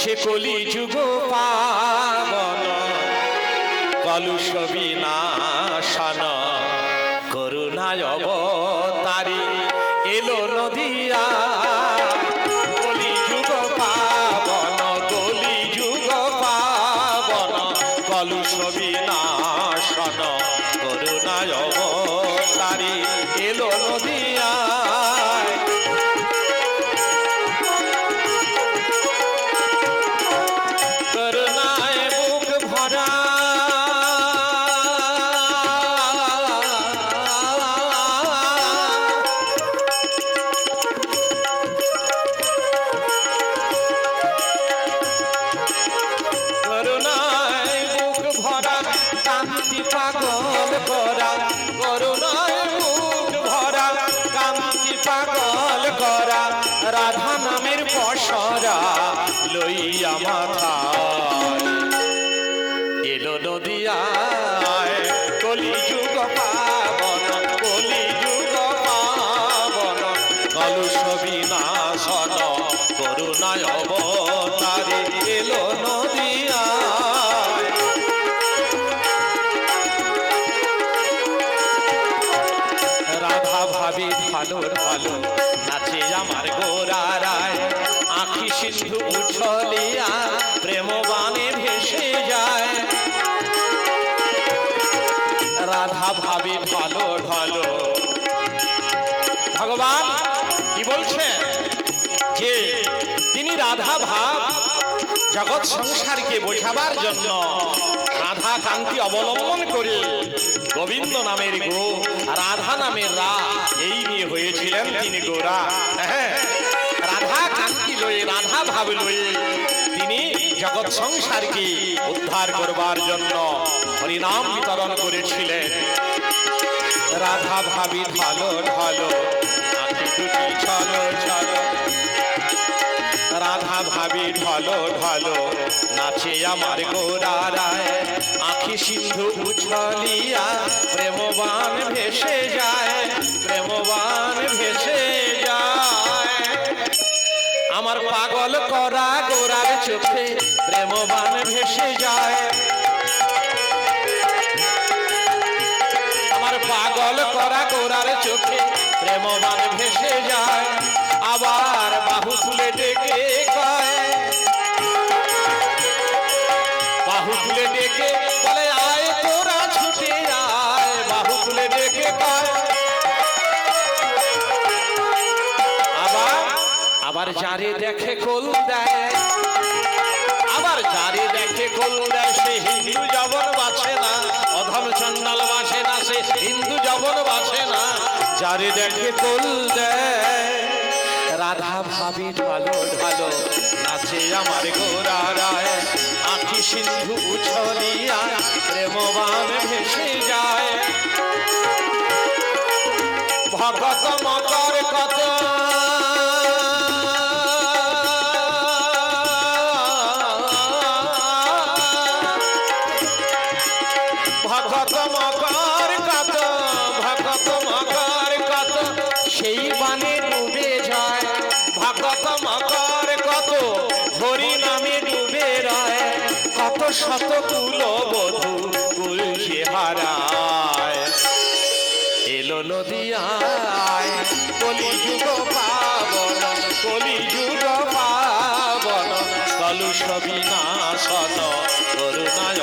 সে কলি যুগ পাবন কলুষ বিনাশন ভরা পাগল করা। করুণায় বুক ভরা কান্তি পাগল করা। রাধা নামের পসরা লইয়া মাথায় ভাবি ভালো ভালো নাচে আমার গোরারায় আখি সিন্ধু উছলিয়া প্রেম বানে ভেসে যায়। রাধা ভাবি ভালো ভালো ভগবান, কি বলছে? যে তিনি রাধা ভাব জগৎ সংসারকে বোঝাবার জন্য রাধা কান্তি অবলম্বন করে গোবিন্দ নামের গো রাধা নামের রা, এই নিয়ে হয়েছিলেন তিনি গোরা হ্যাঁ রাধা কান্তি লয়ে, রাধা ভাব লয়ে তিনি জগৎ সংসারকে উদ্ধার করবার জন্য হরিনাম বিতরণ করেছিলেন। রাধা ভাবি ঢালো ঢালো দুটি ছলো ভাবি ঢালো ঢালো, নাচে আমার গোরারায় আখি সিন্ধু উছলিয়া প্রেমবান ভেসে যায়, প্রেমবান ভেসে যায়। আমার পাগল করা গোরার চোখে প্রেমবান ভেসে যায়। আমার পাগল করা গোরার চোখে প্রেমবান ভেসে যায়। আবার বাহু তুলে ডেকে বাহু তুলে ডেকে বলে, আয় তোরা ছুটে আয়। বাহু তুলে ডেকে কয়। আবার আবার যারে দেখে কোল দেয়। আবার যারে দেখে কোল দেয়, সে হিন্দু জবন বাঁচে না, অধম চন্ডাল বাঁচে না, সে হিন্দু জবন বাঁচে না। যারে দেখে কোল দেয়। রাধা ভাবি ঢালো ঢালো। নাচে আমার গোরা রায় আঁকি সিন্ধু ছড়িয়া প্রেমবান ভেসে যায়। ভগত মকর কত শত কুল বধু কুল সে হারায়। এলো নদিয়ায় কলি যুগ পাবন কলি যুগ পাবন, কলুষ বিনাশন, করুণায়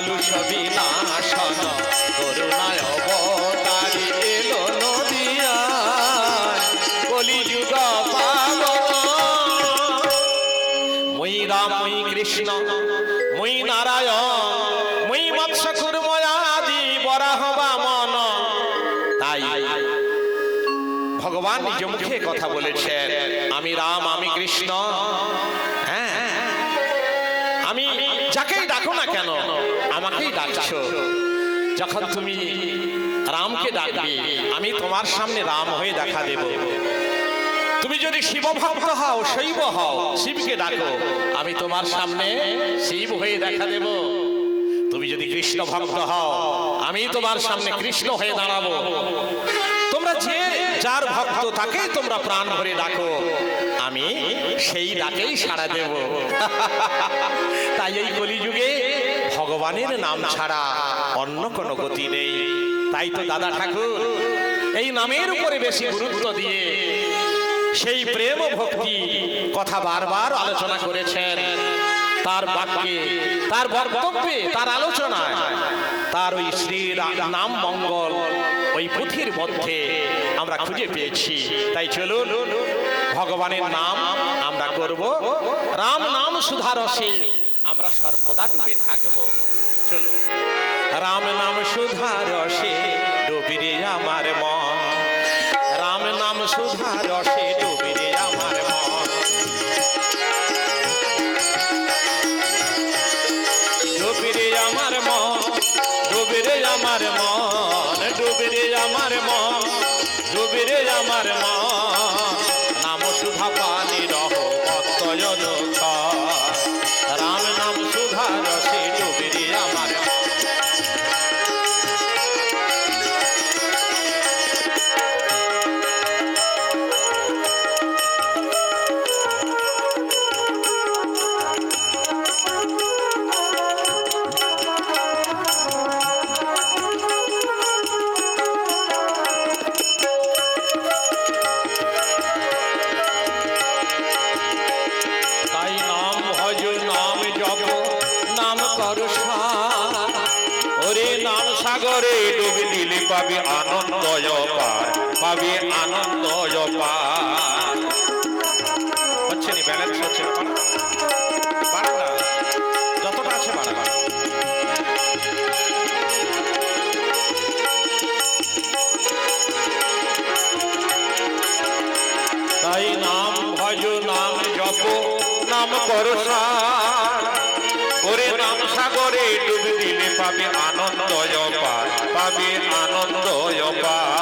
কালুষ বিনাশন করুণায় অবতারি এলো নদিয়া। কলি যুগ পাবন মই রাম, মই কৃষ্ণ, মই নারায়ণ, মই মৎস্য কুর্ময়াদি বরাহ বামন তাই ভগবান নিজ মুখে কথা বলেছেন, আমি রাম, আমি কৃষ্ণ। ডাকছো যখন তুমি রামকে ডাকবে, আমি তোমার সামনে রাম হয়ে দেখা দেব। তুমি যদি শিব ভক্ত হও, শৈব হও, শিবকে ডাকো, আমি তোমার সামনে শিব হয়ে দেখা দেব। তুমি যদি কৃষ্ণ ভক্ত হও, আমি তোমার সামনে কৃষ্ণ হয়ে দাঁড়াবো। তোমরা যে যার ভক্ত তাকেই তোমরা প্রাণ ভরে ডাকো, আমি সেই ডাকেই সাড়া দেব। তাই এই কলিযুগে ভগবানের নাম ছাড়া অন্য কোনো গতি নেই। তাই তো দাদা ঠাকুর, এই নামের উপরে বেশি গুরুত্ব দিয়ে সেই প্রেম ভক্তি কথা বারবার আলোচনা করেছেন। তার বাক্যে, তার বক্তব্যে, তার আলোচনায়, তার ওই শ্রী রা- নাম মঙ্গল ওই পুঁথির মধ্যে আমরা খুঁজে পেয়েছি। তাই চলুন, ভগবানের নাম আমরা করব। রাম নাম সুধারসে, আমরা সর্বদা ডুবে থাকব। চলুন রাম নাম সুধারসে ডুবিরে আমার মন। রাম নাম সুধা রসে ডুবিরে আমার মন। ডুবিরে আমার মন, ডুবিরে আমার মন, ডুবিরে আমার মন, ডুবিরে আমার মন। সাগরে ডুবে দিলে, পাবে আনন্দ পার আনন্দ হচ্ছে নি ব্যালেন্স হচ্ছে যতটা আছে তাই নাম ভজ, নাম জপ, নাম করো সার। ওরে নাম সাগরে পাবে আনন্দ পাবে আনন্দ পার